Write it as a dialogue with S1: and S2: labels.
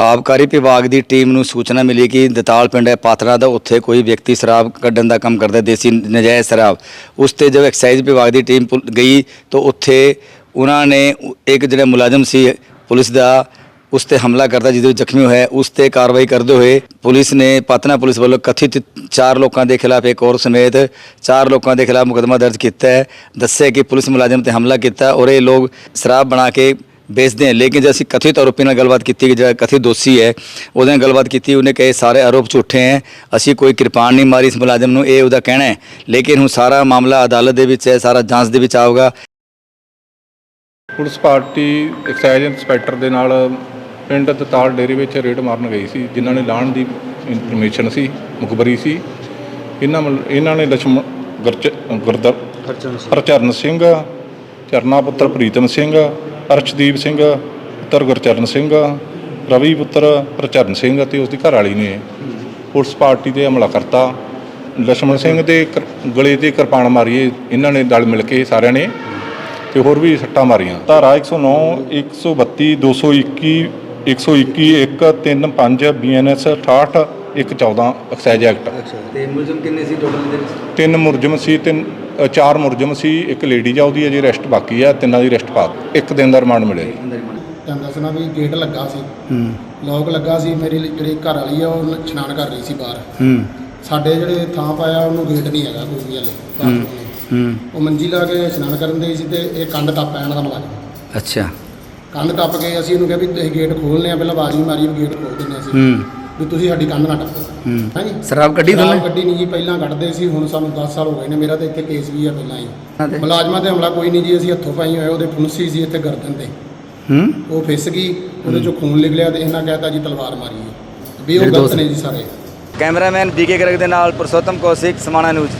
S1: ਆਬਕਾਰੀ ਵਿਭਾਗ ਦੀ ਟੀਮ ਨੂੰ ਸੂਚਨਾ ਮਿਲੀ ਕਿ ਦਤਾਲ ਪਿੰਡ ਹੈ ਪਾਤਰਾ ਦਾ ਉੱਥੇ ਕੋਈ ਵਿਅਕਤੀ ਸ਼ਰਾਬ ਕੱਢਣ ਦਾ ਕੰਮ ਕਰਦਾ ਦੇਸੀ ਨਜਾਇਜ਼ ਸ਼ਰਾਬ। ਉਸ ਤੇ ਜਦੋਂ ਐਕਸਾਈਜ਼ ਵਿਭਾਗ ਦੀ ਟੀਮ ਪੁਲ- ਗਈ ਤਾਂ ਉੱਥੇ ਉਹਨਾਂ ਨੇ ਉ- ਇੱਕ ਜਿਹੜਾ ਮੁਲਾਜ਼ਮ ਸੀ, ਪੁਲਿਸ ਦਾ, ਉਸ ਤੇ ਹਮਲਾ ਕਰਦਾ ਜਿਹਦੇ ਵਿੱਚ ਜ਼ਖਮੀ ਹੋਇਆ। ਉਸ ਤੇ ਕਾਰਵਾਈ ਕਰਦੇ ਹੋਏ ਪੁਲਿਸ ਨੇ ਪਤਨਾ ਪੁਲਿਸ ਵੱਲੋਂ ਕਥਿਤ ਚਾਰ ਲੋਕਾਂ ਦੇ ਖਿਲਾਫ ਇੱਕ ਹੋਰ ਸਮੇਤ ਚਾਰ ਲੋਕਾਂ ਦੇ ਖਿਲਾਫ ਮੁਕੱਦਮਾ ਦਰਜ ਕੀਤਾ ਹੈ। ਦੱਸਿਆ ਕਿ ਪੁਲਿਸ ਮੁਲਾਜ਼ਮ ਤੇ ਹਮਲਾ ਕੀਤਾ ਔਰ ਇਹ ਲੋਕ ਸ਼ਰਾਬ ਬਣਾ ਕੇ ਵੇਚਦੇ बेचते हैं। लेकिन जैसे कथित आरोपी ਨਾਲ ਗੱਲਬਾਤ ਕੀਤੀ ਕਿ ਜਿਹੜਾ ਕਥਿਤ ਦੋਸ਼ੀ ਹੈ ਉਹਦੇ ਨਾਲ ਗੱਲਬਾਤ ਕੀਤੀ ਉਹਨੇ ਕਹੇ ਸਾਰੇ ਆਰੋਪ ਝੂਠੇ ਹੈ ਅਸੀਂ ਕੋਈ ਕਿਰਪਾਨ ਨਹੀਂ ਮਾਰੀ ਇਸ ਮੁਲਾਜ਼ਮ ਨੂੰ ਇਹ ਉਹਦਾ ਕਹਿਣਾ ਹੈ ਲੇਕਿਨ ਹੁਣ ਸਾਰਾ ਮਾਮਲਾ ਅਦਾਲਤ ਦੇ ਵਿੱਚ ਹੈ ਸਾਰਾ ਜਾਂਚ ਦੇ ਵਿੱਚ ਆਊਗਾ
S2: ਪੁਲਿਸ ਪਾਰਟੀ ਐਕਸਾਈਜ਼ ਇੰਸਪੈਕਟਰ ਦੇ ਨਾਲ ਪਿੰਡ ਤਤਾਲ ਡੇਰੀ ਵਿੱਚ ਰੇਡ ਮਾਰਨ ਗਈ ਸੀ ਜਿਨ੍ਹਾਂ ਨੇ ਲਾਣ ਦੀ ਇਨਫੋਰਮੇਸ਼ਨ ਸੀ ਮੁਖਬਰੀ ਸੀ ਇਹਨਾਂ ਇਹਨਾਂ ਨੇ ਲਛਮਣ ਗੁਰਚਰਨ ਸਿੰਘ ਚਰਨਾ ਪੁੱਤਰ ਪ੍ਰੀਤਮ ਸਿੰਘ ਅਰਸ਼ਦੀਪ ਸਿੰਘ ਪੁੱਤਰ ਗੁਰਚਰਨ ਸਿੰਘ ਰਵੀ ਪੁੱਤਰ ਪ੍ਰਚਰਨ ਸਿੰਘ ਅਤੇ ਉਸ ਦੀ ਘਰ ਵਾਲੀ ਨੇ ਪੁਲਿਸ ਪਾਰਟੀ ਤੇ ਹਮਲਾ ਕਰਤਾ। ਲਸ਼ਮਣ ਸਿੰਘ ਦੇ ਗਲੇ ਤੇ ਕਿਰਪਾਨ ਮਾਰੀਏ ਇਹਨਾਂ ਨੇ ਦਲ ਮਿਲ ਕੇ ਸਾਰਿਆਂ ਨੇ ਤੇ ਹੋਰ ਵੀ ਸੱਟਾਂ ਮਾਰੀਆਂ। ਧਾਰਾ 109 132 221 121 135 ਬੀਐਨਐਸ 68 114 ਐਕਸਾਈਜ਼ ਐਕਟ।
S1: ਅੱਛਾ ਤੇ ਮੁਲਜ਼ਮ ਕਿੰਨੇ ਸੀ ਟੋਟਲ ਦੇ ਵਿੱਚ?
S2: ਤਿੰਨ ਮੁਲਜ਼ਮ ਸੀ ਤਿੰਨ ਚਾਰ ਮੁਰਜਮ ਸੀ ਇੱਕ ਲੇਡੀ ਜਾ ਉਹਦੀ ਅਜੇ ਰੈਸਟ ਬਾਕੀ ਆ ਤਿੰਨਾਂ ਦੀ ਰੈਸਟ ਪਾ ਇੱਕ ਦਿਨ ਦਾ ਰਿਮਾਂਡ ਮਿਲਿਆ ਜੀ।
S3: ਤੁਹਾਨੂੰ ਦੱਸਣਾ ਵੀ ਗੇਟ ਲੱਗਾ ਸੀ।
S1: ਹੂੰ।
S3: ਲੋਕ ਲੱਗਾ ਸੀ ਮੇਰੀ ਜਿਹੜੀ ਘਰ ਵਾਲੀ ਆ ਉਹ ਇਸ਼ਨਾਨ ਕਰ ਰਹੀ ਸੀ ਬਾਹਰ।
S1: ਹੂੰ।
S3: ਸਾਡੇ ਜਿਹੜੇ ਥਾਂ ਪਾਇਆ ਉਹਨੂੰ ਗੇਟ ਨਹੀਂ ਹੈਗਾ ਕੋਈ ਵੀ ਹਲੇ। ਬਾਥਰੂਮ ਲਈ।
S1: ਹੂੰ।
S3: ਉਹ ਮੰਜੀ ਲਾ ਕੇ ਇਸ਼ਨਾਨ ਕਰਨ ਦੇ ਸੀ ਤੇ ਇਹ ਕੰਧ ਟੱਪ ਇਹਨਾਂ ਦਾ ਮੁਲਾਜ਼ਮ
S1: ਅੱਛਾ।
S3: ਕੰਧ ਟੱਪ ਕੇ ਅਸੀਂ ਇਹਨੂੰ ਕਿਹਾ ਵੀ ਤੁਸੀਂ ਗੇਟ ਖੋਲ੍ਹਨੇ ਆ ਪਹਿਲਾਂ ਵੀ ਮਾਰੀ ਵੀ ਗੇਟ ਖੋਲ ਦਿੰਦੇ ਅਸੀਂ।
S1: ਹੂੰ।
S3: ਵੀ ਤੁਸੀਂ ਸਾਡੀ ਕੰਧ ਨਾ ਟੱਪੋ।
S1: ਹੂੰ।
S3: ਹਾਂਜੀ
S1: ਸ਼ਰਾਬ ਕੱਢੀ
S3: ਸ਼ਰਾਬ
S1: ਤੁਹਾਨੂੰ
S3: ਗੱਡੀ ਨਹੀਂ ਜੀ ਪਹਿਲਾਂ ਕੱਢਦੇ ਸੀ ਹੁਣ ਸਾਨੂੰ 10 ਸਾਲ ਹੋ ਗਏ ਨੇ ਮੇਰਾ ਤਾਂ ਇੱਥੇ ਕੇਸ ਵੀ ਆ ਪਹਿਲਾਂ ਹੀ।
S1: ਹਾਂ ਤੇ-
S3: ਮੁਲਾਜ਼ਮਾਂ ਤੇ ਹਮਲਾ ਕੋਈ ਨਹੀਂ ਜੀ ਅਸੀਂ ਹੱਥੋਂ ਪਾਈ ਹੋਏ ਉਹਦੇ ਫੁੰਸੀ ਸੀ ਇੱਥੇ ਗਰਦਨ ਤੇ।
S1: ਹੂੰ?
S3: ਉਹ ਫਿਸ ਗਈ ਉਹਦੇ ਚੋਂ ਖੂਨ ਨਿਕਲਿਆ ਤੇ ਇਹਨਾਂ ਕਹਿਤਾ ਜੀ ਤਲਵਾਰ ਮਾਰੀ ਹੈ। ਵੀ ਉਹ
S1: ਜਿਹੜੇ
S3: ਗਲਤ
S1: ਦੋਸਤ-
S3: ਨੇ ਜੀ ਸਾਰੇ।
S1: ਕੈਮਰਾਮੈਨ ਬੀਕੇ ਗਰਗ ਦੇ ਨਾਲ ਪੁਰਸ਼ੋਤਮ ਕੌਸ਼ਿਕ ਸਮਾਣਾ ਨਿਊਜ਼।